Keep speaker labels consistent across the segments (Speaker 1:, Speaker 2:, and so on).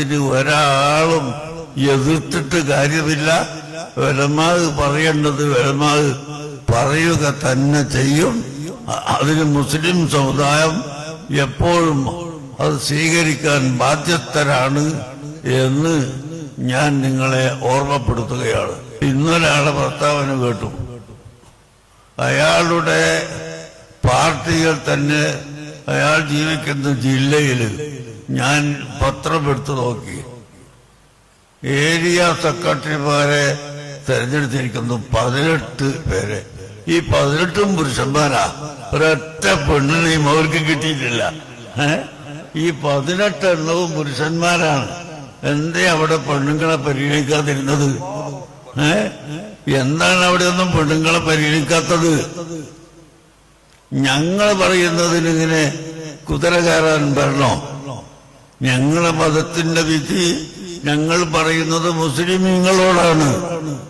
Speaker 1: ഇതിന് ഒരാളും എതിർത്തിട്ട് കാര്യമില്ല. വെലമാവ് പറയേണ്ടത് വെലമാവ് പറയുക തന്നെ ചെയ്യും. അതിന് മുസ്ലിം സമുദായം എപ്പോഴും അത് സ്വീകരിക്കാൻ ബാധ്യസ്ഥരാണ് എന്ന് ഞാൻ നിങ്ങളെ ഓർമ്മപ്പെടുത്തുകയാണ്. ഇന്നൊരാളെ പ്രസ്താവന കേട്ടു. അയാളുടെ പാർട്ടികൾ തന്നെ അയാൾ ജീവിക്കുന്ന ജില്ലയിൽ ഞാൻ പത്രം എടുത്തു നോക്കി. ഏരിയ സെക്രട്ടറിമാരെ തെരഞ്ഞെടുത്തിരിക്കുന്നു പതിനെട്ട് പേരെ. ഈ പതിനെട്ടും പുരുഷന്മാരാ. ഒരൊറ്റ പെണ്ണിനെയും അവർക്ക് കിട്ടിയിട്ടില്ല. ഈ പതിനെട്ട് എണ്ണവും പുരുഷന്മാരാണ്. എന്തേ അവിടെ പെണ്ണുങ്ങളെ പരിഗണിക്കാതിരുന്നത്? ഏ? എന്താണ് അവിടെ ഒന്നും പെണ്ണുങ്ങളെ പരിഗണിക്കാത്തത്? ഞങ്ങൾ പറയുന്നതിനിങ്ങനെ കുതിര കയറാൻ ഞങ്ങളെ മതത്തിന്റെ വിധി ഞങ്ങൾ പറയുന്നത് മുസ്ലിമീങ്ങളോടാണ്.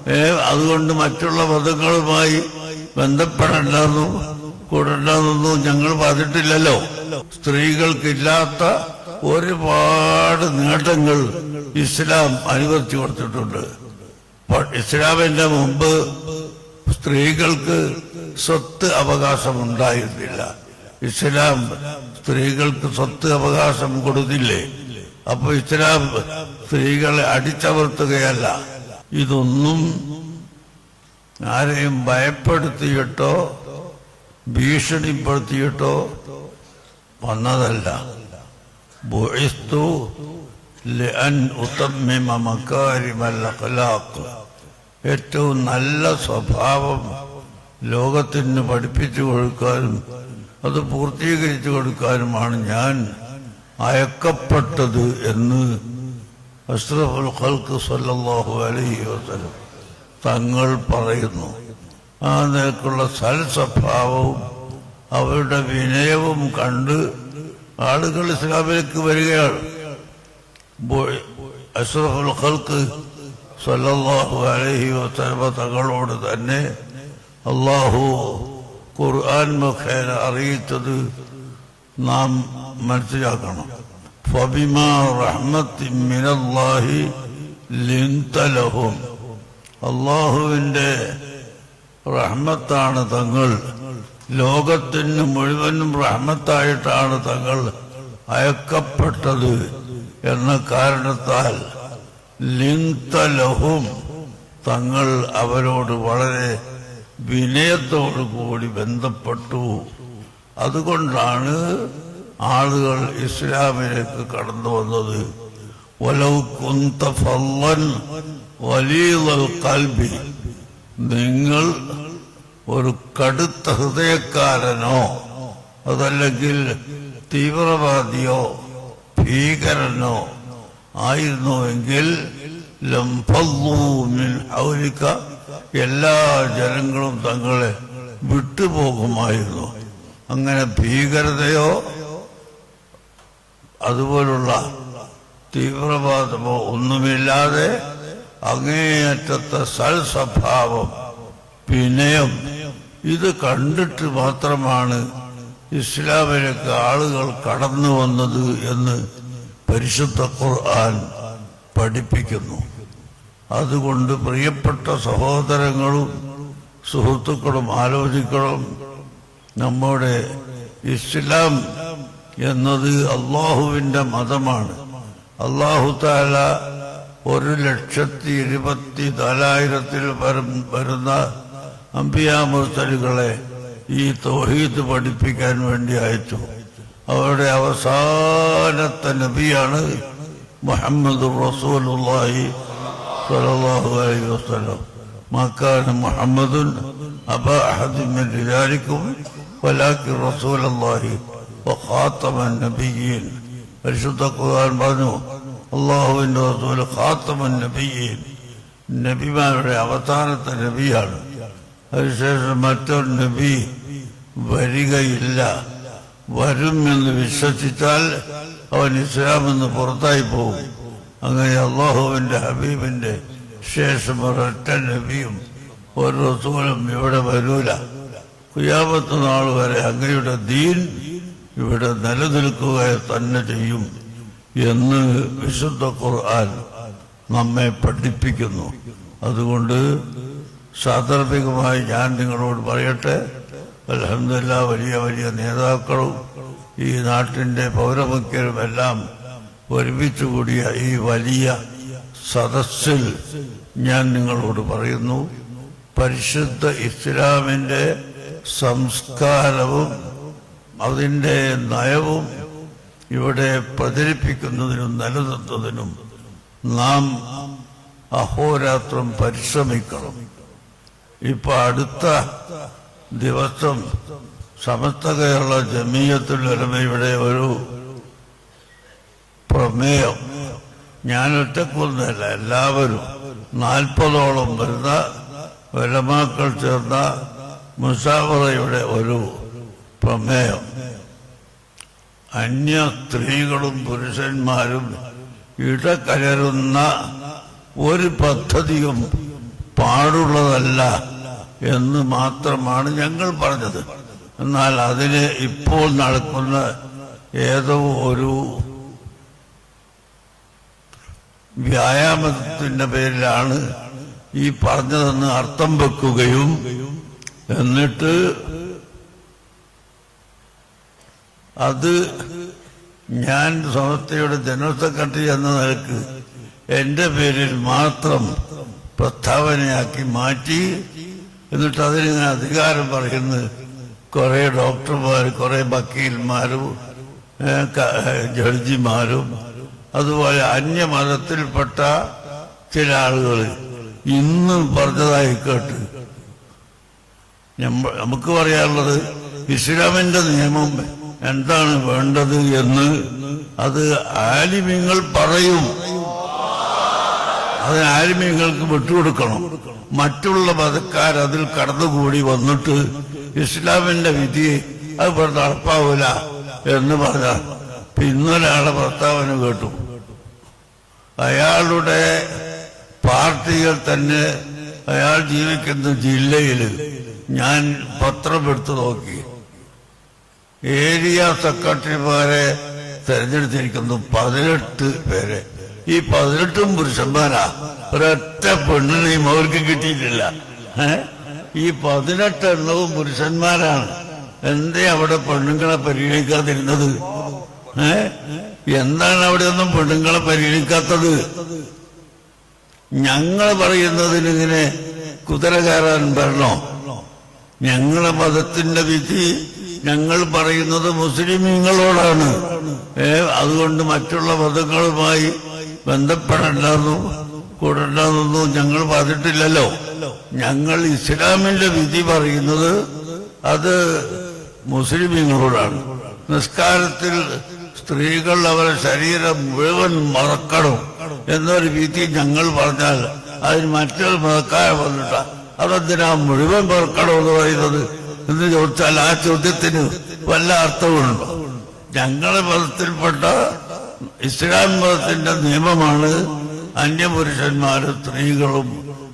Speaker 1: ഏ അതുകൊണ്ട് മറ്റുള്ള മതങ്ങളുമായി ബന്ധപ്പെടണ്ടെന്നും കൂടണ്ടെന്നൊന്നും ഞങ്ങൾ പറഞ്ഞിട്ടില്ലല്ലോ. സ്ത്രീകൾക്കില്ലാത്ത ഒരുപാട് നേട്ടങ്ങൾ ഇസ്ലാം അനുവദിച്ചു കൊടുത്തിട്ടുണ്ട്. ഇസ്ലാമിന്റെ മുമ്പ് സ്ത്രീകൾക്ക് സ്വത്ത് അവകാശമുണ്ടായിരുന്നില്ല. ഇസ്ലാം സ്ത്രീകൾക്ക് സ്വത്ത് അവകാശം കൊടുത്തില്ലേ? അപ്പൊ ഇസ്ലാം സ്ത്രീകളെ അടിച്ചമർത്തുകയല്ല. ഇതൊന്നും ആരെയും ഭയപ്പെടുത്തിയിട്ടോ ഭീഷണിപ്പെടുത്തിയിട്ടോ വന്നതല്ല. ബുഇസ്തു ഏറ്റവും നല്ല സ്വഭാവം ലോകത്തിന് പഠിപ്പിച്ചു കൊടുക്കാനും അത് പൂർത്തീകരിച്ചു കൊടുക്കാനുമാണ് ഞാൻ അയക്കപ്പെട്ടത് എന്ന് അഷ്റഫുൽ ഖൽക്ക് സല്ലാഹു അലൈഹി വസല്ലം തങ്ങൾ പറയുന്നു. ആ നിലക്കുള്ള സൽസ്വഭാവവും അവരുടെ വിനയവും കണ്ട് ആളുകൾ ഇസ്ലാമിലേക്ക് വരികയാണ്. അഷ്റഫുൽ ഖൽക്ക് സല്ലാഹു അലൈഹി വസ്ലമ തങ്ങളോട് തന്നെ അള്ളാഹു ഖുർആൻ മുഖേന അറിയിച്ചത് നാം മനസ്സിലാക്കണം. റഹ്മത്തിൻ മിനല്ലാഹി ലിന്തലഹും റഹ്മത്താണ് തങ്ങൾ. ലോകത്തിന് മുഴുവനും റഹ്മത്തായിട്ടാണ് തങ്ങൾ അയക്കപ്പെട്ടത് എന്ന കാരണത്താൽ ലിങ്തലഹും തങ്ങൾ അവരോട് വളരെ വിനയത്തോടു കൂടി ബന്ധപ്പെട്ടു. അതുകൊണ്ടാണ് ആളുകൾ ഇസ്ലാമിലേക്ക് കടന്നു വന്നത്. കൽബി നിങ്ങൾ ഒരു കടുത്ത ഹൃദയക്കാരനോ അതല്ലെങ്കിൽ തീവ്രവാദിയോ ഭീകരനോ ആയിരുന്നുവെങ്കിൽ ലംഫല്ലൂമിൻ ഹൗലിക എല്ലാ ജനങ്ങളും തങ്ങളെ വിട്ടുപോകുമായിരുന്നു. അങ്ങനെ ഭീകരതയോ അതുപോലുള്ള തീവ്രവാദമോ ഒന്നുമില്ലാതെ അങ്ങേയറ്റത്തെ സൽസ്വഭാവം പിന്നെയും ഇത് കണ്ടിട്ട് മാത്രമാണ് ഇസ്ലാമിലേക്ക് ആളുകൾ കടന്നു വന്നത് എന്ന് പരിശുദ്ധ ഖുർആൻ പഠിപ്പിക്കുന്നു. അതുകൊണ്ട് പ്രിയപ്പെട്ട സഹോദരങ്ങളും സുഹൃത്തുക്കളും ആലോചിക്കണം. നമ്മുടെ ഇസ്ലാം എന്നത് അള്ളാഹുവിന്റെ മതമാണ്. അള്ളാഹു താല ഒരു ലക്ഷത്തി ഇരുപത്തി നാലായിരത്തിൽ വരും- വരുന്ന അമ്പിയാമുർത്തലുകളെ ഈ തോഹീദ് പഠിപ്പിക്കാൻ വേണ്ടി അയച്ചു. അവരുടെ അവസാനത്തെ നബിയാണ് മുഹമ്മദ് റസൂലുള്ളാഹി സ്വല്ലല്ലാഹു അലൈഹി വസല്ലം മക്കാന മുഹമ്മദുൻ അബ അഹദ് മിൻ റിജാലിക്കും വലാകിൻ റസൂലുള്ളാഹി വഖാതമൻ നബിയീൻ പരിശുദ്ധ ഖുർആൻ പറഞ്ഞു അള്ളാഹുവിന്റെ റസൂൽ ഖാത്തമൻ നബിയീൻ. നബിമാരുടെ അവസാനത്തെ നബിയാണ്. അതിനുശേഷം മറ്റൊരു നബി വരികയില്ല. വരും എന്ന് വിശ്വസിച്ചാൽ അവൻ ഇസ്ലാമെന്ന് പുറത്തായി പോകും. അങ്ങനെ അള്ളാഹുവിന്റെ ഹബീബിന്റെ ശേഷം ഒരൊറ്റ നബിയും ഒരു റസൂലും ഇവിടെ വരൂല. കുയാമത്ത് നാൾ വരെ അങ്ങയുടെ ദീൻ ഇവിടെ നിലനിൽക്കുക തന്നെ ചെയ്യും എന്ന് വിശുദ്ധ ഖുർആൻ നമ്മെ പഠിപ്പിക്കുന്നു. അതുകൊണ്ട് സാന്ദർഭികമായി ഞാൻ നിങ്ങളോട് പറയട്ടെ അലഹമില്ല വലിയ വലിയ നേതാക്കളും ഈ നാട്ടിന്റെ പൗരമുഖ്യരും എല്ലാം ഒരുമിച്ച് കൂടിയ ഈ വലിയ സദസ്സിൽ ഞാൻ നിങ്ങളോട് പറയുന്നു പരിശുദ്ധ ഇസ്ലാമിന്റെ സംസ്കാരവും അതിന്റെ നയവും ഇവിടെ പ്രചരിപ്പിക്കുന്നതിനും നിലനിർത്തുന്നതിനും നാം അഹോരാത്രം പരിശ്രമിക്കണം. ഇപ്പൊ അടുത്ത ദിവസം സമസ്ത കേരള ജമീയത്തുൽ ഉലമയുടെ ഒരു പ്രമേയം. ഞാൻ ഒറ്റക്കൊന്നല്ല എല്ലാവരും. നാൽപ്പതോളം വരുന്ന വലമാക്കൾ ചേർന്ന മുസാവറയുടെ ഒരു പ്രമേയം. അന്യ സ്ത്രീകളും പുരുഷന്മാരും ഇടകലരുന്ന ഒരു പദ്ധതിയും പാടുള്ളതല്ല എന്ന് മാത്രമാണ് ഞങ്ങൾ പറഞ്ഞത്. എന്നാൽ അതിന് ഇപ്പോൾ നടക്കുന്ന ഏതോ ഒരു വ്യായാമത്തിന്റെ പേരിലാണ് ഈ പറഞ്ഞതെന്ന് അർത്ഥം വെക്കുകയും എന്നിട്ട് അത് ഞാൻ സമസ്തയുടെ ജനറൽ സെക്രട്ടറി എന്ന നിലയ്ക്ക് എന്റെ പേരിൽ മാത്രം പ്രസ്താവനയാക്കി മാറ്റി എന്നിട്ട് അതിന് ഞാൻ അധികാരം പറയുന്നത് കുറെ ഡോക്ടർമാർ കുറെ വക്കീൽമാരും ജഡ്ജിമാരും അതുപോലെ അന്യമതത്തിൽപ്പെട്ട ചില ആളുകൾ ഇന്നും പറഞ്ഞതായി കേട്ട്. നമുക്ക് പറയാനുള്ളത് ഇസ്ലാമിന്റെ നിയമം എന്താണ് വേണ്ടത് എന്ന് അത് ആലിമ്യങ്ങൾ പറയും. അത് ആലിമ്യങ്ങൾക്ക് വിട്ടുകൊടുക്കണം. മറ്റുള്ള മതക്കാർ അതിൽ കടന്നുകൂടി വന്നിട്ട് ഇസ്ലാമിന്റെ വിധി അത് നടപ്പാവൂല എന്ന് പറഞ്ഞ ഇന്നൊരാളെ ഭർത്താവിന് കേട്ടു. അയാളുടെ പാർട്ടികൾ തന്നെ അയാൾ ജീവിക്കുന്ന ജില്ലയിൽ ഞാൻ പത്രമെടുത്തു നോക്കി. ഏരിയ സെക്രട്ടറിമാരെ തെരഞ്ഞെടുത്തിരിക്കുന്നു പതിനെട്ട് പേരെ. ഈ പതിനെട്ടും പുരുഷന്മാരാ. ഒരൊറ്റ പെണ്ണിനെയും അവർക്ക് കിട്ടിയിട്ടില്ല. ഈ പതിനെട്ട് എണ്ണവും പുരുഷന്മാരാണ്. എന്തേ അവിടെ പെണ്ണുങ്ങളെ പരിഗണിക്കാതിരുന്നത്? ഏ? എന്താണ് അവിടെ ഒന്നും പെണ്ണുങ്ങളെ പരിഗണിക്കാത്തത്? ഞങ്ങൾ പറയുന്നതിനിങ്ങനെ കുതിര കയറാൻ ഞങ്ങളെ മതത്തിന്റെ വിധി ഞങ്ങൾ പറയുന്നത് മുസ്ലിമീങ്ങളോടാണ്. ഏ അതുകൊണ്ട് മറ്റുള്ള മതങ്ങളുമായി ബന്ധപ്പെടണ്ടെന്നും കൂടണ്ടെന്നൊന്നും ഞങ്ങൾ പറഞ്ഞിട്ടില്ലല്ലോ. ഞങ്ങൾ ഇസ്ലാമിന്റെ വിധി പറയുന്നത് അത് മുസ്ലിമീങ്ങളോടാണ്. നിസ്കാരത്തിൽ സ്ത്രീകൾ അവരെ ശരീരം മുഴുവൻ മറക്കണം എന്നൊരു വിധി ഞങ്ങൾ പറഞ്ഞാൽ അതിന് മറ്റൊരു മറക്കായ വന്നിട്ട. അതെന്തിനാ മുഴുവൻ മറക്കണം എന്ന് പറയുന്നത്? എന്ന് ചോദിച്ചാൽ ആ ചോദ്യത്തിന് വല്ല അർത്ഥമുണ്ടോ? ഞങ്ങളെ മതത്തിൽപ്പെട്ട ഇസ്ലാം മതത്തിന്റെ നിയമമാണ് അന്യപുരുഷന്മാരും സ്ത്രീകളും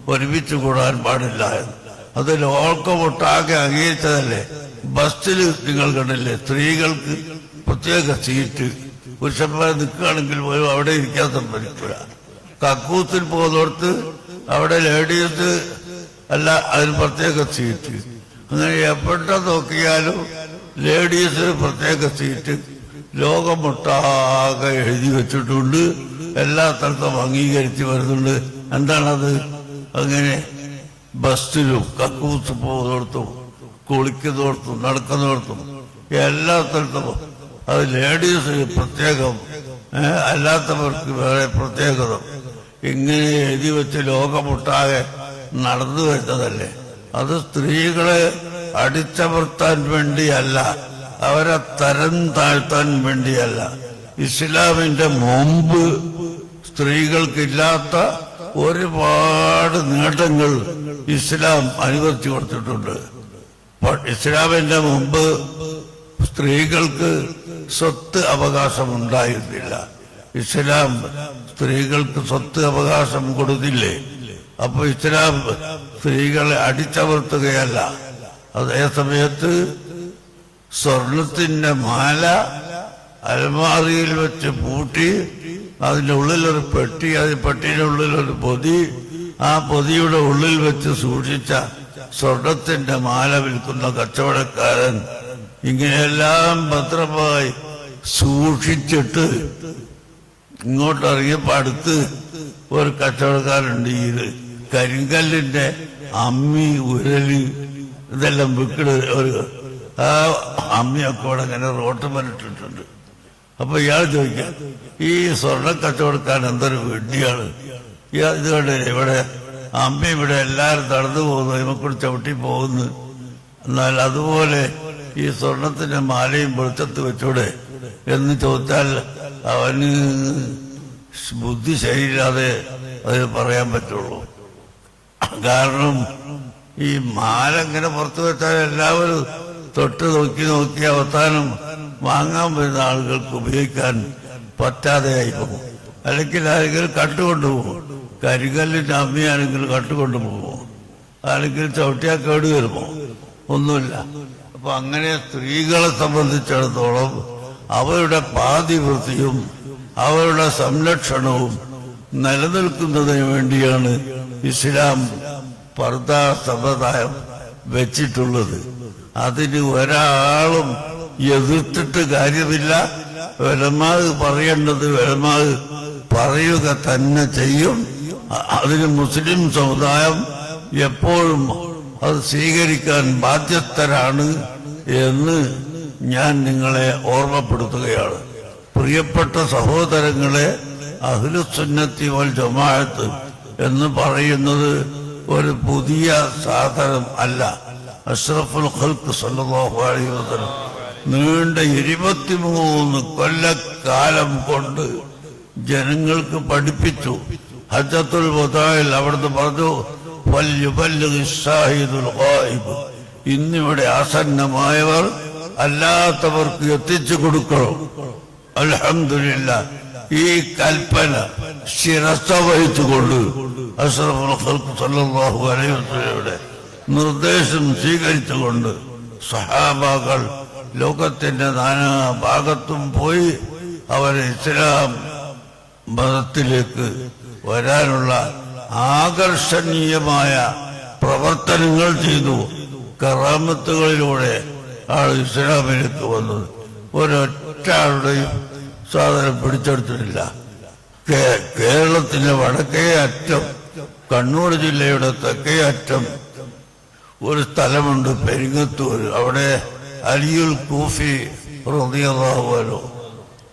Speaker 1: ഒരുമിച്ച് കൂടാൻ പാടില്ല എന്ന്. അത് ലോകമൊട്ടാകെ അംഗീകരിച്ചതല്ലേ? ബസ്സിൽ നിങ്ങൾ കണ്ടില്ലേ? സ്ത്രീകൾക്ക് പ്രത്യേക സീറ്റ്. പുരുഷന്മാർ നിൽക്കുകയാണെങ്കിൽ പോലും അവിടെ ഇരിക്കാൻ സമ്മതിക്കില്ല കക്കൂത്തിൽ പോകുന്നിടത്ത് അവിടെ ലേഡീസ് അല്ല അതിന് പ്രത്യേക സീറ്റ്. അങ്ങനെ എപ്പോഴത്തെ നോക്കിയാലും ലേഡീസിന് പ്രത്യേക സീറ്റ്. ലോകമൊട്ടാകെ എഴുതി വെച്ചിട്ടുണ്ട്. എല്ലാ തരത്തും അംഗീകരിച്ച് വരുന്നുണ്ട്. എന്താണത്? അങ്ങനെ ബസ്സിലും കക്കൂസ് പോകുന്നിടത്തും കുളിക്കുന്നിടത്തും നടക്കുന്നിടത്തും എല്ലാ സ്ഥലത്തും അത് ലേഡീസിന് പ്രത്യേകം അല്ലാത്തവർക്ക് വേറെ പ്രത്യേകത. ഇങ്ങനെ എഴുതി വെച്ച് ലോകമൊട്ടാകെ നടന്നു വരുന്നതല്ലേ? അത് സ്ത്രീകളെ അടിച്ചമർത്താൻ വേണ്ടിയല്ല അവരെ തരം താഴ്ത്താൻ വേണ്ടിയല്ല. ഇസ്ലാമിന്റെ മുമ്പ് സ്ത്രീകൾക്കില്ലാത്ത ഒരുപാട് നേട്ടങ്ങൾ ഇസ്ലാം അനുവദിച്ചു കൊടുത്തിട്ടുണ്ട്. ഇസ്ലാമിന്റെ മുമ്പ് സ്ത്രീകൾക്ക് സ്വത്ത് അവകാശം ഉണ്ടായിരുന്നില്ല ഇസ്ലാം സ്ത്രീകൾക്ക് സ്വത്ത് അവകാശം കൊടുത്തില്ലേ? അപ്പൊ ഇസ്ലാം സ്ത്രീകളെ അടിച്ചമർത്തുകയല്ല. അതേ സമയത്ത്? സ്വർണത്തിന്റെ മാല അലമാറിയിൽ വെച്ച് പൂട്ടി അതിന്റെ ഉള്ളിലൊരു പെട്ടി അത് പെട്ടിയുടെ ഉള്ളിലൊരു പൊതി ആ പൊതിയുടെ ഉള്ളിൽ വെച്ച് സൂക്ഷിച്ച സ്വർണത്തിന്റെ മാല വിൽക്കുന്ന കച്ചവടക്കാരൻ ഇങ്ങനെയെല്ലാം ഭദ്രമായി സൂക്ഷിച്ചിട്ട് ഇങ്ങോട്ടിറങ്ങിയപ്പോ അടുത്ത് ഒരു കച്ചവടക്കാരുണ്ട് ഈ കരിങ്കല്ലിന്റെ അമ്മി ഉരൽ ഇതെല്ലാം വിക്കട് ഒരു ആ അമ്മിയൊക്കെ ഇവിടെ ഇങ്ങനെ റോട്ട് മലിട്ടിട്ടുണ്ട്. അപ്പൊ ഇയാൾ ചോദിക്കാം ഈ സ്വർണ കച്ചവടക്കാരൻ എന്തൊരു വെഡ്ഡിയാണ് ഇയാൾ ഇത് കണ്ടില്ലേ ഇവിടെ അമ്മ ഇവിടെ എല്ലാവരും തടന്നു പോകുന്നു ഇവക്കൂടെ ചവിട്ടി പോകുന്നു. എന്നാൽ അതുപോലെ ഈ സ്വർണത്തിന്റെ മാലയും വെളിച്ചത്ത് വെച്ചൂടെ എന്ന് ചോദിച്ചാൽ അവന് ബുദ്ധി ശരിയില്ലാതെ അത് പറയാൻ പറ്റുള്ളൂ. കാരണം ഈ മാല ഇങ്ങനെ പുറത്തു വെച്ചാൽ എല്ലാവരും തൊട്ട് നോക്കി നോക്കി അവസാനം വാങ്ങാൻ വരുന്ന ആളുകൾക്ക് ഉപയോഗിക്കാൻ പറ്റാതെയായി പോകും. അല്ലെങ്കിൽ ആരെങ്കിലും കട്ടുകൊണ്ടുപോകും കരികല്ലിന്റെ അമ്മയാണെങ്കിൽ കട്ടുകൊണ്ടുപോകും അല്ലെങ്കിൽ ചവിട്ടിയാൽ കേട് വരുമോ ഒന്നുമില്ല. അപ്പൊ അങ്ങനെ സ്ത്രീകളെ സംബന്ധിച്ചിടത്തോളം അവരുടെ പാതിവൃത്തിയും അവരുടെ സംരക്ഷണവും നിലനിൽക്കുന്നതിന് വേണ്ടിയാണ് ഇസ്ലാം പർദ സമ്പ്രദായം വെച്ചിട്ടുള്ളത്. അതിന് ഒരാളും എതിർത്തിട്ട് കാര്യമില്ല. വിലമാവ് പറയേണ്ടത് വിലമാവ് പറയുക തന്നെ ചെയ്യും. അതിന് മുസ്ലിം സമുദായം എപ്പോഴും അത് സ്വീകരിക്കാൻ ബാധ്യസ്ഥരാണ് എന്ന് ഞാൻ നിങ്ങളെ ഓർമ്മപ്പെടുത്തുകയാണ് പ്രിയപ്പെട്ട സഹോദരങ്ങളെ അഖിലുസുന്നത്തി വൽ ജമാഅത്ത് എന്ന് പറയുന്നത് ഒരു പുതിയ സാധനം അല്ല അഷ്റഫുൽ ഖൽക്ക് സല്ലല്ലാഹു അലൈഹി വസല്ലം നീണ്ട ഇരുപത്തിമൂന്ന് കൊല്ലക്കാലം കൊണ്ട് ജനങ്ങൾക്ക് പഠിപ്പിച്ചു ഹജ്ജത്തുൽ വദായിൽ അവിടുന്ന് പറഞ്ഞു. ഇന്നിവിടെ ആസന്നമായവർ അല്ലാത്തവർക്ക് എത്തിച്ചു കൊടുക്കണം. അലഹമില്ല ഈ കൽപ്പന ശിരസ വഹിച്ചുകൊണ്ട് അലൈഹി വസല്ലമയുടെ നിർദ്ദേശം സ്വീകരിച്ചുകൊണ്ട് സഹാബാക്കൾ ലോകത്തിന്റെ നാനാ ഭാഗത്തും പോയി അവരെ ഇസ്ലാം മതത്തിലേക്ക് വരാനുള്ള ആകർഷണീയമായ പ്രവർത്തനങ്ങൾ ചെയ്തു കറാമത്തുകളിലൂടെ ആൾ ഇസ്ലാമിലേക്ക് വന്നത് ഒരൊറ്റ ആളുടെയും സാധനം പിടിച്ചെടുത്തിട്ടില്ല. കേരളത്തിന്റെ വടക്കേ അറ്റം കണ്ണൂർ ജില്ലയുടെ തെക്കേ അറ്റം ഒരു സ്ഥലമുണ്ട് പെരിങ്ങത്തൂർ അവിടെ അലിയുൽ കൂഫി റതിയതാവുമല്ലോ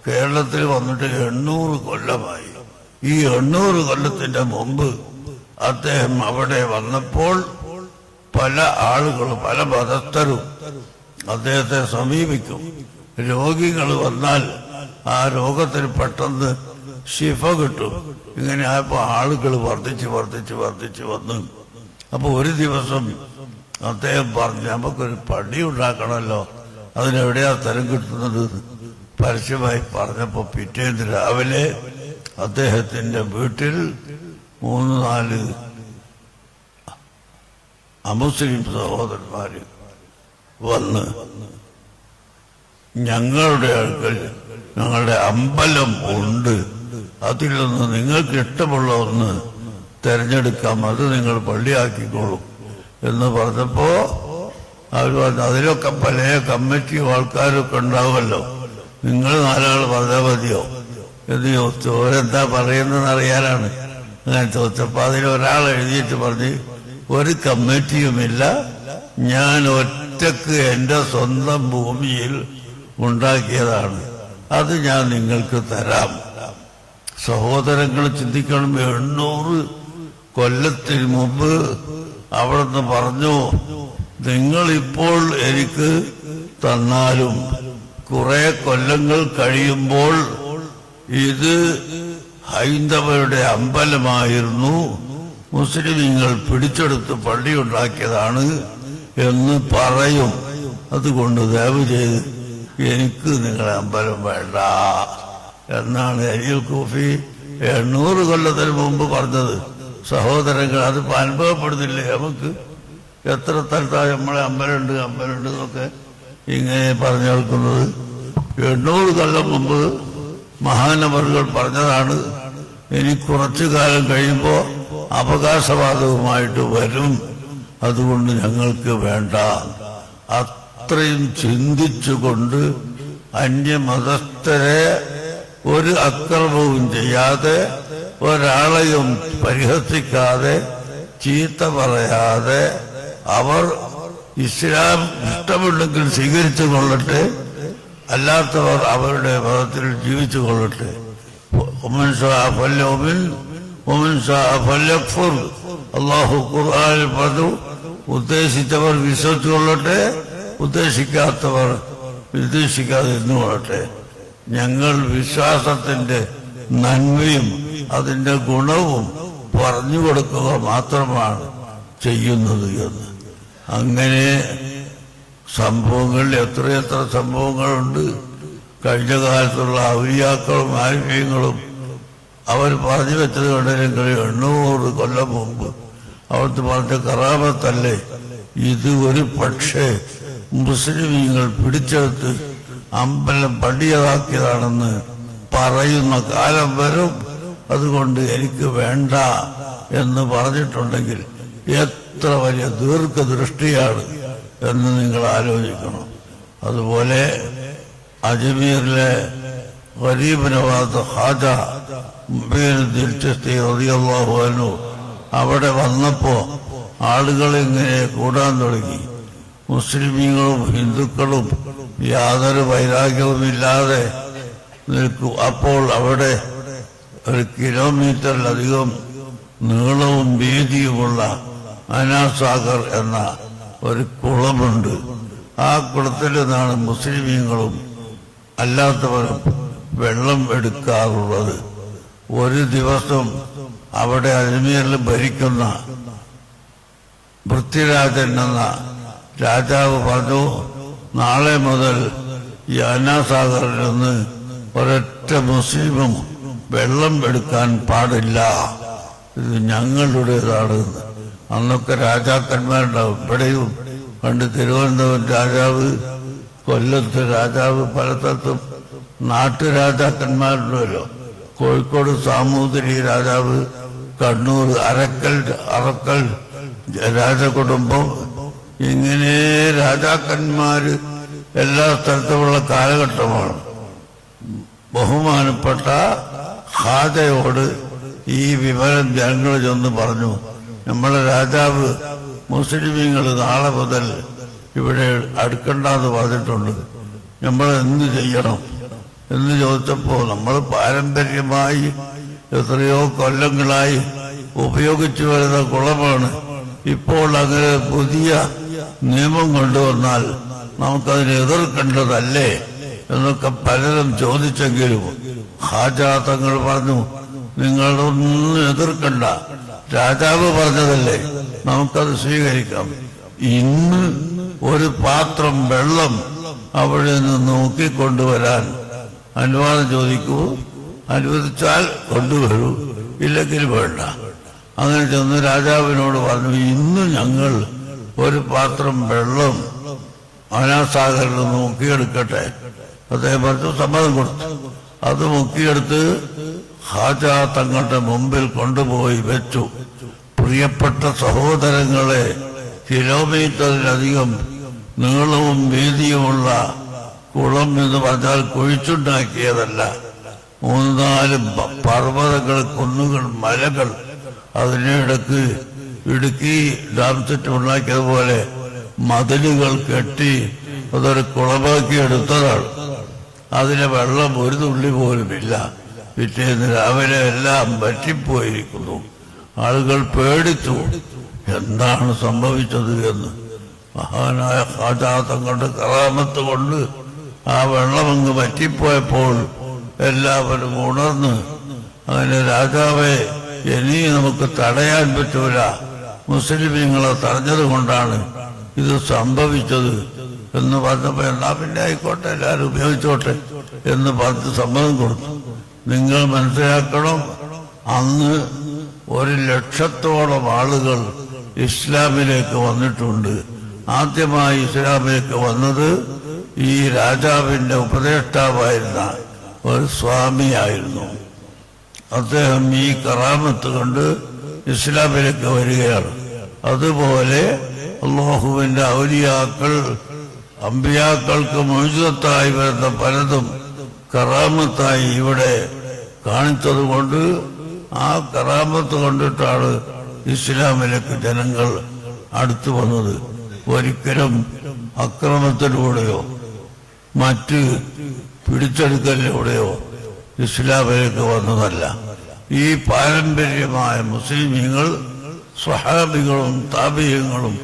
Speaker 1: കേരളത്തിൽ വന്നിട്ട് എണ്ണൂറ് കൊല്ലമായി. ഈ എണ്ണൂറ് കൊല്ലത്തിന്റെ മുമ്പ് അദ്ദേഹം അവിടെ വന്നപ്പോൾ പല ആളുകളും പല മതസ്ഥരും അദ്ദേഹത്തെ സമീപിക്കും. രോഗികൾ വന്നാൽ ആ രോഗത്തിന് പെട്ടെന്ന് ശിഫ കിട്ടും. ഇങ്ങനെ ആയപ്പോ ആളുകൾ വർദ്ധിച്ച് വർദ്ധിച്ച് വർദ്ധിച്ച് വന്നു. അപ്പൊ ഒരു ദിവസം അദ്ദേഹം പറഞ്ഞു നമുക്കൊരു പടി ഉണ്ടാക്കണമല്ലോ. അതിനെവിടെയാ തരം കിട്ടുന്നത്? പരസ്യമായി പറഞ്ഞപ്പോ പിറ്റേന്ന് രാവിലെ അദ്ദേഹത്തിന്റെ വീട്ടിൽ മൂന്ന് നാല് അമുസ്ലിം സഹോദരന്മാര് വന്ന് ഞങ്ങളുടെ അടുക്കൽ ഞങ്ങളുടെ അമ്പലം ഉണ്ട്. അതിൽ നിന്ന് നിങ്ങൾക്ക് ഇഷ്ടമുള്ള ഒന്ന് തെരഞ്ഞെടുക്കാം. അത് നിങ്ങൾ പള്ളിയാക്കിക്കോളും എന്ന് പറഞ്ഞപ്പോ അവർ പറഞ്ഞു അതിലൊക്കെ പല കമ്മിറ്റിയും ആൾക്കാരൊക്കെ ഉണ്ടാവുമല്ലോ. നിങ്ങൾ നാലാൾ പറഞ്ഞാൽ മതിയോ? എന്ന് ചോദിച്ചു ഓരെന്താ പറയുന്നതെന്ന് അറിയാനാണ്. അങ്ങനെ ചോദിച്ചപ്പോ അതിൽ ഒരാൾ എഴുതിയിട്ട് പറഞ്ഞ് ഒരു കമ്മിറ്റിയുമില്ല. ഞാൻ ഒറ്റയ്ക്ക് എന്റെ സ്വന്തം ഭൂമിയിൽ ഉണ്ടാക്കിയതാണ്. അത് ഞാൻ നിങ്ങൾക്ക് തരാം. സഹോദരങ്ങൾ ചിന്തിക്കണം എണ്ണൂറ് കൊല്ലത്തിന് മുമ്പ് അവിടുന്ന് പറഞ്ഞു നിങ്ങളിപ്പോൾ എനിക്ക് തന്നാലും കുറെ കൊല്ലങ്ങൾ കഴിയുമ്പോൾ ഇത് ഹൈന്ദവരുടെ അമ്പലമായിരുന്നു. മുസ്ലിമീങ്ങൾ പിടിച്ചെടുത്ത് പള്ളിയുണ്ടാക്കിയതാണ് എന്ന് പറയും. അതുകൊണ്ട് ദയവ് ചെയ്ത് എനിക്ക് നിങ്ങളെ അമ്പലം വേണ്ട എന്നാണ് അരിയൽ കോഫി എണ്ണൂറ് കൊല്ലത്തിന് മുമ്പ് പറഞ്ഞത്. സഹോദരങ്ങൾ അത് അനുഭവപ്പെടുന്നില്ലേ നമുക്ക്? എത്ര സ്ഥലത്താ നമ്മളെ അമ്പലമുണ്ട് അമ്പലമുണ്ട് എന്നൊക്കെ ഇങ്ങനെ പറഞ്ഞു കേൾക്കുന്നത് എണ്ണൂറ് കൊല്ലം മുമ്പ് മഹാനവറുകൾ പറഞ്ഞതാണ് ഇനി കുറച്ചു കാലം കഴിയുമ്പോൾ അവകാശവാദവുമായിട്ട് വരും. അതുകൊണ്ട് ഞങ്ങൾക്ക് വേണ്ട. അത്രയും ചിന്തിച്ചുകൊണ്ട് അന്യമതസ്ഥരെ ഒരു അക്രമവും ചെയ്യാതെ ഒരാളെയും പരിഹസിക്കാതെ ചീത്ത പറയാതെ അവർ ഇസ്ലാം ഇഷ്ടമുണ്ടെങ്കിൽ സ്വീകരിച്ചു കൊള്ളട്ടെ. അല്ലാത്തവർ അവരുടെ മതത്തിൽ ജീവിച്ചു കൊള്ളട്ടെ. അള്ളാഹു ഖുർആാനിൽ പറഞ്ഞു ഉദ്ദേശിച്ചവർ വിശ്വസിച്ചു കൊള്ളട്ടെ ഉദ്ദേശിക്കാത്തവർ വിദ്വേഷിക്കാതെ ഇരുന്നുകൊള്ളട്ടെ ഞങ്ങൾ വിശ്വാസത്തിന്റെ നന്മയും അതിന്റെ ഗുണവും പറഞ്ഞു കൊടുക്കുക മാത്രമാണ് ചെയ്യുന്നത് എന്ന്. അങ്ങനെ സംഭവങ്ങൾ എത്രയെത്ര സംഭവങ്ങളുണ്ട്. കഴിഞ്ഞ കാലത്തുള്ള ഔലിയാക്കളും ആത്മീയങ്ങളും അവർ പറഞ്ഞു വെച്ചത് കണ്ടില്ലെങ്കിൽ എണ്ണൂറ് കൊല്ലം മുമ്പ് അവിടുത്തെ പറഞ്ഞ കറാമത്തല്ലേ? ഇത് ഒരു പക്ഷേ മുസ്ലിമീങ്ങൾ പിടിച്ചെടുത്ത് അമ്പലം പണ്ടിയതാക്കിയതാണെന്ന് പറയുന്ന കാലം വരും. അതുകൊണ്ട് എനിക്ക് വേണ്ട എന്ന് പറഞ്ഞിട്ടുണ്ടെങ്കിൽ എത്ര വലിയ ദീർഘദൃഷ്ടിയാണ് എന്ന് നിങ്ങൾ ആലോചിക്കണം. അതുപോലെ അജ്മീറിലെ ഗരീബ് നവാസ് ഹാജ ദിൽച്ചസ്തി റളിയല്ലാഹു അൻഹു അവിടെ വന്നപ്പോ ആളുകൾ ഇങ്ങനെ കൂടാൻ തുടങ്ങി. മുസ്ലിമീങ്ങളും ഹിന്ദുക്കളും യാതൊരു വൈരാഗ്യവുമില്ലാതെ നിൽക്കും. അപ്പോൾ അവിടെ ഒരു കിലോമീറ്ററിലധികം നീളവും വീതിയുമുള്ള അനാസാഗർ എന്ന ഒരു കുളമുണ്ട്. ആ കുളത്തിൽ നിന്നാണ് മുസ്ലിമീങ്ങളും അല്ലാത്തവരും വെള്ളം എടുക്കാറുള്ളത്. ഒരു ദിവസം അവിടെ അജ്മീറിൽ ഭരിക്കുന്ന പൃഥ്വിരാജൻ എന്ന രാജാവ് പറഞ്ഞു നാളെ മുതൽ ഈ അനാസാഗറിൽ നിന്ന് ഒരൊറ്റ മുസ്ലിമും വെള്ളം എടുക്കാൻ പാടില്ല. ഇത് ഞങ്ങളുടേതാണ്. അന്നൊക്കെ രാജാക്കന്മാരുണ്ടാവും. ഇവിടെയും പണ്ട് തിരുവനന്തപുരം രാജാവ് കൊല്ലത്ത് രാജാവ് പല സ്ഥലത്തും നാട്ടുരാജാക്കന്മാരുണ്ടല്ലോ. കോഴിക്കോട് സാമൂതിരി രാജാവ് കണ്ണൂർ അരക്കൽ അറക്കൽ രാജകുടുംബം. ഇങ്ങനെ രാജാക്കന്മാര് എല്ലാ സ്ഥലത്തുമുള്ള കാലഘട്ടമാണ്. ബഹുമാനപ്പെട്ട ഹാജയോട് ഈ വിവരം ജനങ്ങൾ ചെന്ന് പറഞ്ഞു. നമ്മളെ രാജാവ് മുസ്ലിമീങ്ങൾ നാളെ മുതൽ ഇവിടെ അടുക്കണ്ടെന്ന് പറഞ്ഞിട്ടുണ്ട്. നമ്മൾ എന്ത് ചെയ്യണം? എന്ന് ചോദിച്ചപ്പോൾ നമ്മൾ പാരമ്പര്യമായി എത്രയോ കൊല്ലങ്ങളായി ഉപയോഗിച്ചു വരുന്ന കുളമാണ്. ഇപ്പോൾ അങ്ങനെ പുതിയ നിയമം കൊണ്ടുവന്നാൽ നമുക്കതിനെ എതിർക്കേണ്ടതല്ലേ എന്നൊക്കെ പലരും ചോദിച്ചെങ്കിലും ഹാജാ തങ്ങൾ പറഞ്ഞു നിങ്ങളൊന്നും എതിർക്കണ്ട. രാജാവ് പറഞ്ഞതല്ലേ? നമുക്കത് സ്വീകരിക്കാം. ഇന്ന് ഒരു പാത്രം വെള്ളം അവിടെ നിന്ന് നോക്കിക്കൊണ്ടുവരാൻ അനുവാദം ചോദിക്കൂ അനുവദിച്ചാൽ കൊണ്ടുവരൂ. ഇല്ലെങ്കിൽ വേണ്ട. അങ്ങനെ ചെന്ന് രാജാവിനോട് പറഞ്ഞു ഇന്ന് ഞങ്ങൾ ഒരു പാത്രം വെള്ളം അനാസാഗറിൽ നിന്ന് മുക്കിയെടുക്കട്ടെ. അദ്ദേഹം പറഞ്ഞു സമ്മതം കൊടുത്തു. അത് മുക്കിയെടുത്ത് ഹാജ തങ്ങളുടെ മുമ്പിൽ കൊണ്ടുപോയി വെച്ചു. പ്രിയപ്പെട്ട സഹോദരങ്ങളെ കിലോമീറ്ററിലധികം നീളവും വീതിയുമുള്ള കുളം എന്ന് പറഞ്ഞാൽ കുഴിച്ചുണ്ടാക്കിയതല്ല. മൂന്ന് നാല് പർവതങ്ങൾ കുന്നുകൾ മലകൾ അതിനിടക്ക് ഇടുക്കി ഡാം സെറ്റ് ഉണ്ടാക്കിയതുപോലെ മതിലുകൾ കെട്ടി അതൊരു കുളമാക്കി എടുത്തതാണ്. അതിലെ വെള്ളം ഒരു തുള്ളി പോലുമില്ല. പിറ്റേന്ന് രാവിലെ എല്ലാം വറ്റിപ്പോയിരിക്കുന്നു. ആളുകൾ പേടിച്ചു. എന്താണ് സംഭവിച്ചത് എന്ന്. മഹാനായ ഹാജാ തങ്ങളുടെ കറാമത്ത് കൊണ്ട് ആ വെള്ളമങ്ങ് പറ്റിപ്പോയപ്പോൾ എല്ലാവരും ഉണർന്ന് അങ്ങനെ രാജാവെ ഇനി നമുക്ക് തടയാൻ പറ്റൂല. മുസ്ലിമീങ്ങളെ തടഞ്ഞത് കൊണ്ടാണ് ഇത് സംഭവിച്ചത്. എന്ന് പറഞ്ഞപ്പോ എന്നാ പിന്നെ ആയിക്കോട്ടെ എല്ലാവരും ഉപയോഗിച്ചോട്ടെ എന്ന് പറഞ്ഞ് സമ്മതം കൊടുത്തു. നിങ്ങൾ മനസ്സിലാക്കണം അന്ന് ഒരു ലക്ഷത്തോളം ആളുകൾ ഇസ്ലാമിലേക്ക് വന്നിട്ടുണ്ട്. ആദ്യമായി ഇസ്ലാമിലേക്ക് വന്നത് ഈ രാജാവിന്റെ ഉപദേഷ്ടാവായിരുന്ന ഒരു സ്വാമിയായിരുന്നു. അദ്ദേഹം ഈ കറാമത്ത് കൊണ്ട് ഇസ്ലാമിലേക്ക് വരികയാണ്. അതുപോലെ അള്ളാഹുവിന്റെ ഔലിയാക്കൾ അമ്പിയാക്കൾക്ക് മോചിതത്തായി വരുന്ന പലതും കറാമത്തായി ഇവിടെ കാണിച്ചത് കൊണ്ട് ആ കറാമത്ത് കൊണ്ടിട്ടാണ് ഇസ്ലാമിലേക്ക് ജനങ്ങൾ അടുത്തു വന്നത്. ഒരിക്കലും അക്രമത്തിലൂടെയോ മറ്റ് പിടിച്ചെടുക്കലിലൂടെയോ ഇസ്ലാമിലേക്ക് വന്നതല്ല. ഈ പാരമ്പര്യമായ മുസ്ലിമീങ്ങൾ സ്വഹാബികളും താപീയങ്ങളും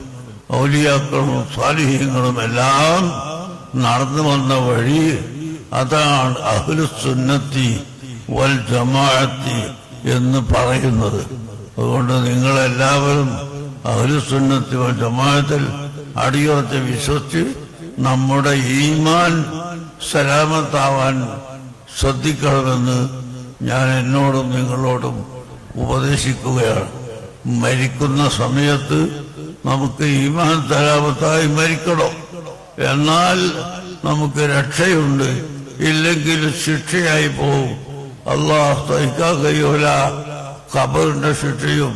Speaker 1: ഔലിയാക്കളും സ്വാലിഹ്യങ്ങളും എല്ലാം നടന്നു വന്ന വഴി അതാണ് അഹുലുസുന്നത്തി വൽ ജമാഅത്തി എന്ന് പറയുന്നത്. അതുകൊണ്ട് നിങ്ങളെല്ലാവരും അഹ്ലുസുന്നത്തി ജമാഅത്തിൽ അടിയുറച്ച് വിശ്വസിച്ച് നമ്മുടെ ഈമാൻ സലാമത്താവാൻ ശ്രദ്ധിക്കണമെന്ന് ഞാൻ എന്നോടും നിങ്ങളോടും ഉപദേശിക്കുകയാണ്. മരിക്കുന്ന സമയത്ത് നമുക്ക് ഈമാൻ സലാമത്തായി മരിക്കണം. എന്നാൽ നമുക്ക് രക്ഷയുണ്ട്. ഇല്ലെങ്കിൽ ശിക്ഷയായി പോവും. അള്ളാഹ് സഹിക്കാൻ കഴിയൂല ഖബറിന്റെ ശിക്ഷയും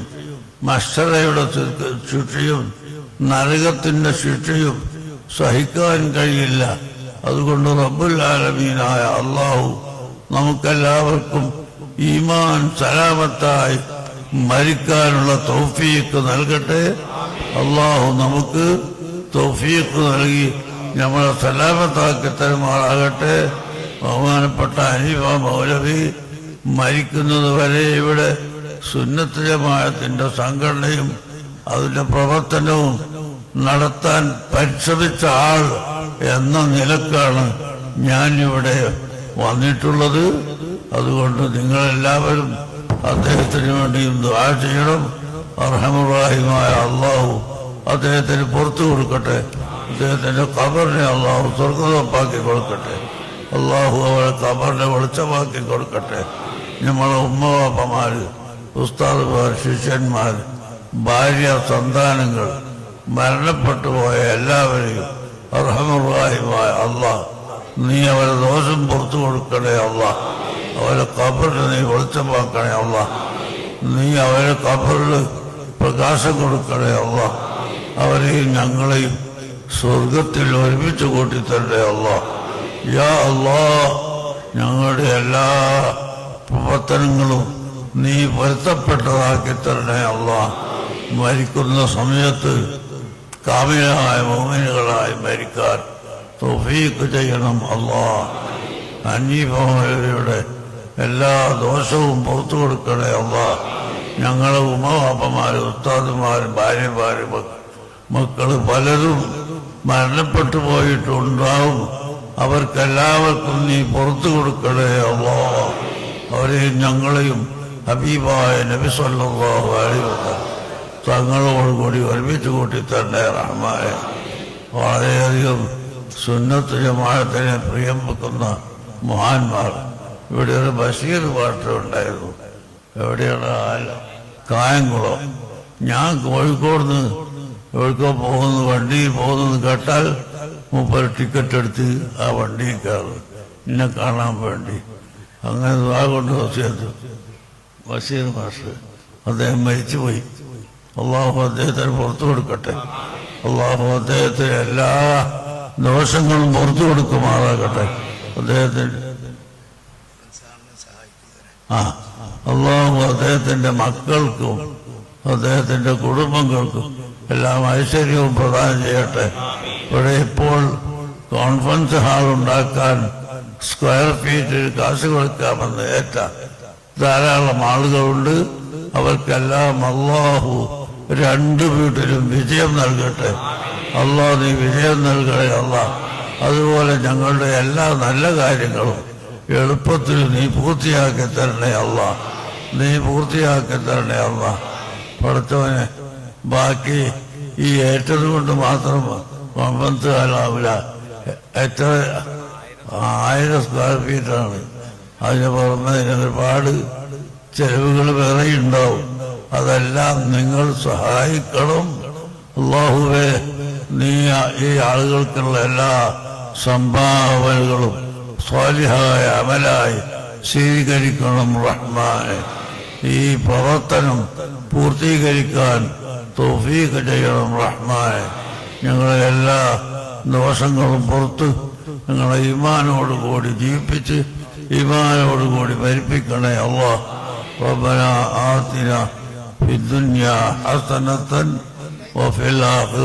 Speaker 1: മഷറയുടെ ശിക്ഷയും നരകത്തിന്റെ ശിക്ഷയും സഹിക്കാൻ കഴിയില്ല. അതുകൊണ്ട് റബ്ബുൽ ആലമീനായ അള്ളാഹു നമുക്കെല്ലാവർക്കും ഈമാൻ സലാമത്തായി മരിക്കാനുള്ള തൗഫീക്ക് നൽകട്ടെ. അള്ളാഹു നമുക്ക് തൗഫീക്ക് നൽകി നമ്മളെ സലാമത്താക്കി തരുമാറാകട്ടെ. ബഹുമാനപ്പെട്ട അനീഫ മൗലവി മരിക്കുന്നത് വരെ ഇവിടെ സുന്നത്ത് ജമാഅത്തിന്റെ സംഘടനയും അതിന്റെ പ്രവർത്തനവും നടത്താൻ പരിശ്രമിച്ച ആൾ എന്ന നിലക്കാണ് ഞാൻ ഇവിടെ വന്നിട്ടുള്ളത്. അതുകൊണ്ട് നിങ്ങളെല്ലാവരും അദ്ദേഹത്തിന് വേണ്ടിയും ദുആ ചെയ്യണം. അർഹമുറാഹിമായ അള്ളാഹു അദ്ദേഹത്തിന് പുറത്തു കൊടുക്കട്ടെ. അദ്ദേഹത്തിന്റെ ഖബറിനെ അള്ളാഹു സ്വർഗതപ്പാക്കി കൊടുക്കട്ടെ. അള്ളാഹു അവരെ കബറിനെ വെളിച്ചമാക്കി കൊടുക്കട്ടെ. നമ്മളെ ഉമ്മവാപ്പമാര് ഉസ്താദുമാർ ശിഷ്യന്മാർ ഭാര്യ സന്താനങ്ങൾ മരണപ്പെട്ടു പോയ എല്ലാവരെയും അർഹമുറാഹിമായ അള്ളാഹ്. നീ അവരെ ദോഷം പുറത്തു കൊടുക്കണേ അള്ളാഹ്. അവരെ ഖബറിനെ നീ വെളിച്ചമാക്കണേ അള്ളാഹ്. നീ അവരെ കബറിൽ പ്രകാശം കൊടുക്കണേ അള്ളാഹ്. അവരെയും ഞങ്ങളെയും സ്വർഗത്തിൽ ഒരുമിച്ച് കൂട്ടിത്തരണ്ടേ അള്ളാഹ്. ഞങ്ങളുടെ എല്ലാ പ്രവർത്തനങ്ങളും നീ പൊരുത്തപ്പെട്ടതാക്കി തരണേ അല്ല മരിക്കുന്ന സമയത്ത് കാമിനായ മോമിനുകളായി മരിക്കാൻ തൊഫീക്ക് ചെയ്യണം അള്ളാ അന്യഭവനയുടെ എല്ലാ ദോഷവും പുറത്തു കൊടുക്കണേ അള്ളാ ഞങ്ങളെ ഉമ്മവാപ്പമാരും ഉസ്താദുമാരും ഭാര്യമാരും മക്കൾ പലരും മരണപ്പെട്ടു പോയിട്ടുണ്ടാവും. അവർക്കെല്ലാവർക്കും നീ പുറത്തു കൊടുക്കണേ അള്ളാ. അവരെയും ഞങ്ങളെയും ഹബീബായ നബി തങ്ങളോട് കൂടി ഒരുമിച്ച് കൂട്ടി തന്നെ റഹ്മായ വളരെയധികം സുന്നത്ത് ജമാഅത്തിനെ പ്രിയം വെക്കുന്ന മഹാന്മാർ. ഇവിടെ ഒരു ബഷീർ പാട്ട് ഉണ്ടായിരുന്നു. എവിടെയാണ്? ആല കായംകുളം. ഞാൻ കോഴിക്കോട് നിന്ന് എവിടേക്കോ പോകുന്നു വണ്ടിയിൽ പോകുന്നു കേട്ടാൽ മുപ്പത് ടിക്കറ്റ് എടുത്ത് ആ വണ്ടിയിൽ കയറും. എന്നെ കാണാൻ വേണ്ടി. അങ്ങനെ ആ കൊണ്ട് വസിയത്ത് ബഷീർ മാസ്റ്റർ അദ്ദേഹം മരിച്ചുപോയി. അള്ളാഹു അദ്ദേഹത്തിന് പുറത്തു കൊടുക്കട്ടെ. അള്ളാഹു അദ്ദേഹത്തിന് എല്ലാ ദോഷങ്ങളും പുറത്തു കൊടുക്കുമാറാകട്ടെ. അദ്ദേഹത്തിന് ആ അള്ളാഹു അദ്ദേഹത്തിന്റെ മക്കൾക്കും അദ്ദേഹത്തിന്റെ കുടുംബങ്ങൾക്കും എല്ലാം ഐശ്വര്യവും പ്രദാനം ചെയ്യട്ടെ. ഇവിടെ ഇപ്പോൾ കോൺഫറൻസ് ഹാൾ ഉണ്ടാക്കാൻ സ്ക്വയർ ഫീറ്റിൽ കാശ് കൊടുക്കാമെന്ന് ഏറ്റ ധാരാളം ആളുകളുണ്ട്. അവർക്കെല്ലാം അള്ളാഹു രണ്ട് വീട്ടിലും വിജയം നൽകട്ടെ. അള്ളാഹു നീ വിജയം നൽകണേ അള്ളാഹ് അതുപോലെ ഞങ്ങളുടെ എല്ലാ നല്ല കാര്യങ്ങളും എളുപ്പത്തിൽ നീ പൂർത്തിയാക്കി തരണേ അല്ല നീ പൂർത്തിയാക്കി തരണേ അല്ല പഠിത്തവനെ ബാക്കി ഈ ഏറ്റതുകൊണ്ട് മാത്രം കോൺഫറൻസ് കാലാവില്ല എത്ര ആയിരം സ്ക്വയർ ഫീറ്റാണ് അതിന് പുറമെ ഒരുപാട് ചെലവുകൾ വേറെ ഉണ്ടാവും. അതെല്ലാം നിങ്ങൾ സഹായിക്കണം. അള്ളാഹുവെ നീ ഈ ആളുകൾക്കുള്ള എല്ലാ സംഭാവനകളും സ്വാലിഹായ അമലായി സ്വീകരിക്കണം റഹ്മാനെ. ഈ പ്രവർത്തനം പൂർത്തീകരിക്കാൻ തോഫീക്ക് ചെയ്യണം റഹ്മാനെ. ഞങ്ങളെ എല്ലാ ദോഷങ്ങളും പുറത്ത് ഞങ്ങളെ ഈമാനോടുകൂടി ജീവിപ്പിച്ച് ഈമാനോടുകൂടി മരിപ്പിക്കണേ അള്ളാഹ് ربنا آتنا في الدنيا حسنة وفي الآخرة